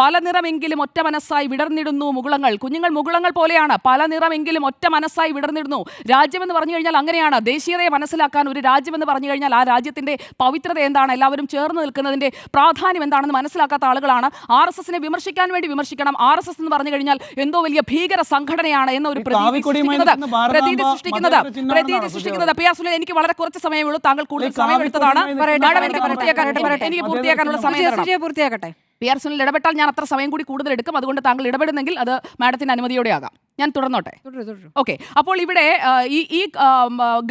പല നിറമെങ്കിലും ഒറ്റ മനസ്സായി വിടർന്നിടുന്നു മുകുളങ്ങൾ. കുഞ്ഞുങ്ങൾ മുകുളങ്ങൾ പോലെയാണ്. പല നിറമെങ്കിലും ഒറ്റ മനസ്സായി വിടർന്നിടുന്നു. രാജ്യമെന്ന് പറഞ്ഞു കഴിഞ്ഞാൽ അങ്ങനെയാണ്. ദേശീയതയെ മനസ്സിലാക്കാൻ ഒരു രാജ്യമെന്ന് പറഞ്ഞു കഴിഞ്ഞാൽ ആ രാജ്യത്തിന്റെ പവിത്രത എന്താണ്? എല്ലാവരും ചേർന്ന് നിൽക്കുന്നതിന്റെ പ്രാധാന്യം എന്താണെന്ന് മനസ്സിലാക്കാത്ത ആളുകളാണ്. ആർ എസ് എസിനെ വിമർശിക്കാൻ വേണ്ടി വിമർശിക്കണം. ആർ എസ് എസ് എന്ന് പറഞ്ഞു കഴിഞ്ഞാൽ എന്തോ വലിയ ഭീകര സംഘടനയാണ് എന്ന ഒരു പ്രതീതി സൃഷ്ടിക്കുന്നത്. പ്രതീതി സൃഷ്ടിക്കുന്നത്. പ്രതീതി സൃഷ്ടിക്കുന്നത്. പി ആർ സുനിൽ എനിക്ക് വളരെ കുറച്ച് സമയമേ ഉള്ളൂ. താങ്കൾ കൂടുതൽ സമയം എടുത്തതാണ് മാഡം എനിക്ക് പൂർത്തിയാക്കാനുള്ള. സമയം പൂർത്തിയാക്കട്ടെ. പി ആർ സുനിൽ ഇടപെട്ടാൽ ഞാൻ അത്ര സമയം കൂടി കൂടുതൽ എടുക്കും. അതുകൊണ്ട് താങ്കൾ ഇടപെടുന്നെങ്കിൽ അത് മാഡത്തിന്റെ അനുമതിയോടെ ആകാം ഞാൻ തുടർന്നോട്ടെ. ഓക്കെ. അപ്പോൾ ഇവിടെ ഈ ഈ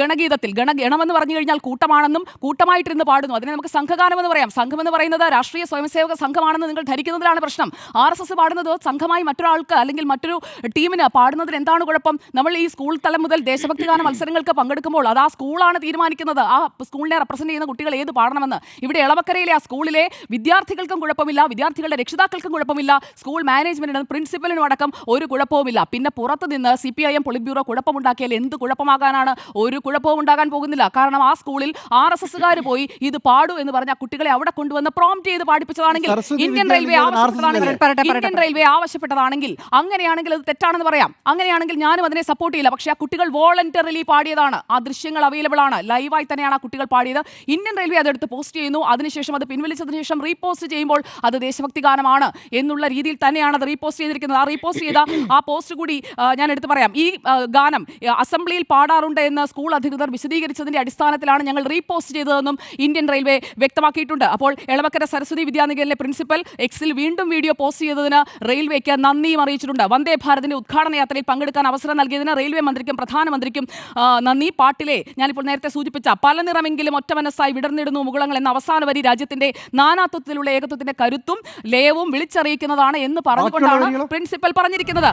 ഗണഗീതത്തിൽ ഗണ ഗണമെന്ന് പറഞ്ഞു കഴിഞ്ഞാൽ കൂട്ടമാണെന്നും കൂട്ടമായിട്ടിരുന്ന് പാടുന്നു. അതിനെ നമുക്ക് സംഘഗാനം എന്ന് പറയാം. സംഘം എന്ന് പറയുന്നത് രാഷ്ട്രീയ സ്വയംസേവക സംഘമാണെന്ന് നിങ്ങൾ ധരിക്കുന്നതിലാണ് പ്രശ്നം. ആർ എസ് എസ് പാടുന്നത് സംഘമായി മറ്റൊരാൾക്ക് അല്ലെങ്കിൽ മറ്റൊരു ടീമിന് പാടുന്നതിന് എന്താണ് കുഴപ്പം? നമ്മൾ ഈ സ്കൂൾ തലം മുതൽ ദേശഭക്തി ഗാന മത്സരങ്ങൾക്ക് പങ്കെടുക്കുമ്പോൾ അത് ആ സ്കൂളാണ് തീരുമാനിക്കുന്നത്. ആ സ്കൂളിനെ റെപ്രസെന്റ് ചെയ്യുന്ന കുട്ടികൾ ഏത് പാടണമെന്ന്. ഇവിടെ ഇളവക്കരയിലെ ആ സ്കൂളിലെ വിദ്യാർത്ഥികൾക്കും കുഴപ്പമില്ല. വിദ്യാർത്ഥികളുടെ രക്ഷിതാക്കൾക്കും കുഴപ്പമില്ല. സ്കൂൾ മാനേജ്മെന്റിനും പ്രിൻസിപ്പലിനും അടക്കം ഒരു കുഴപ്പവുമില്ല. പിന്നെ പുറത്ത് നിന്ന് C P I M politburo കുഴപ്പമുണ്ടാക്കിയാൽ എന്ത് കുഴപ്പമാകാനാണ്? ഒരു കുഴപ്പവും ഉണ്ടാകാൻ പോകുന്നില്ല. കാരണം ആ സ്കൂളിൽ ആർ എസ് എസ്സുകാർ പോയി ഇത് പാടു എന്ന് പറഞ്ഞ കുട്ടികളെ അവിടെ കൊണ്ടുവന്ന് പ്രോംപ്റ്റ് ചെയ്ത് പാടിപ്പിച്ചതാണെങ്കിൽ ഇന്ത്യൻ റെയിൽവേ ആവശ്യപ്പെട്ടതാണെങ്കിൽ ഇന്ത്യൻ റെയിൽവേ ആവശ്യപ്പെട്ടതാണെങ്കിൽ അങ്ങനെയാണെങ്കിൽ അത് തെറ്റാണെന്ന് പറയാം. അങ്ങനെയാണെങ്കിൽ ഞാനും അതിനെ സപ്പോർട്ട് ചെയ്യില്ല. പക്ഷേ ആ കുട്ടികൾ വോളണ്ടറിലി പാടിയതാണ്. ആ ദൃശ്യങ്ങൾ അവൈലബിൾ ആണ്. ലൈവായി തന്നെയാണ് ആ കുട്ടികൾ പാടിയത്. ഇന്ത്യൻ റെയിൽവേ അതെടുത്ത് പോസ്റ്റ് ചെയ്യുന്നു. അതിനുശേഷം അത് പിൻവലിച്ചതിന് ശേഷം റീപോസ്റ്റ് ചെയ്യുമ്പോൾ അത് ദേശഭക്തി ഗാനമാണ് എന്നുള്ള രീതിയിൽ തന്നെയാണ് അത് റീപോസ്റ്റ് ചെയ്തിരിക്കുന്നത്. ആ റീപോസ്റ്റ് ചെയ്ത ആ പോസ്റ്റ് കൂടി ഞാൻ എടുത്തു പറയാം. ഈ ഗാനം അസംബ്ലിയിൽ പാടാറുണ്ട് എന്ന് സ്കൂൾ അധികൃതർ വിശദീകരിച്ചതിന്റെ അടിസ്ഥാനത്തിലാണ് ഞങ്ങൾ റീപോസ്റ്റ് ചെയ്തതെന്നും ഇന്ത്യൻ റെയിൽവേ വ്യക്തമാക്കിയിട്ടുണ്ട്. അപ്പോൾ എളവക്കര സരസ്വതി വിദ്യാനികേതനിലെ പ്രിൻസിപ്പൽ എക്സിൽ വീണ്ടും വീഡിയോ പോസ്റ്റ് ചെയ്തതിന് റെയിൽവേക്ക് നന്ദിയും അറിയിച്ചിട്ടുണ്ട്. വന്ദേ ഭാരതിന്റെ ഉദ്ഘാടന യാത്രയിൽ പങ്കെടുക്കാൻ അവസരം നൽകിയതിന് റെയിൽവേ മന്ത്രിക്കും പ്രധാനമന്ത്രിക്കും നന്ദി. പാട്ടിലെ ഞാനിപ്പോൾ നേരത്തെ സൂചിപ്പിച്ച പല നിറമെങ്കിലും ഒറ്റ മനസ്സായി വിടർന്നിടുന്നു മുകുളങ്ങൾ എന്ന അവസാന വരി രാജ്യത്തിന്റെ നാനാത്വത്തിലുള്ള ഏകത്വത്തിന്റെ കരുത്തും ലയവും വിളിച്ചറിയിക്കുന്നതാണ് എന്ന് പറഞ്ഞുകൊണ്ടാണ്? പ്രിൻസിപ്പൽ പറഞ്ഞിരിക്കുന്നത്.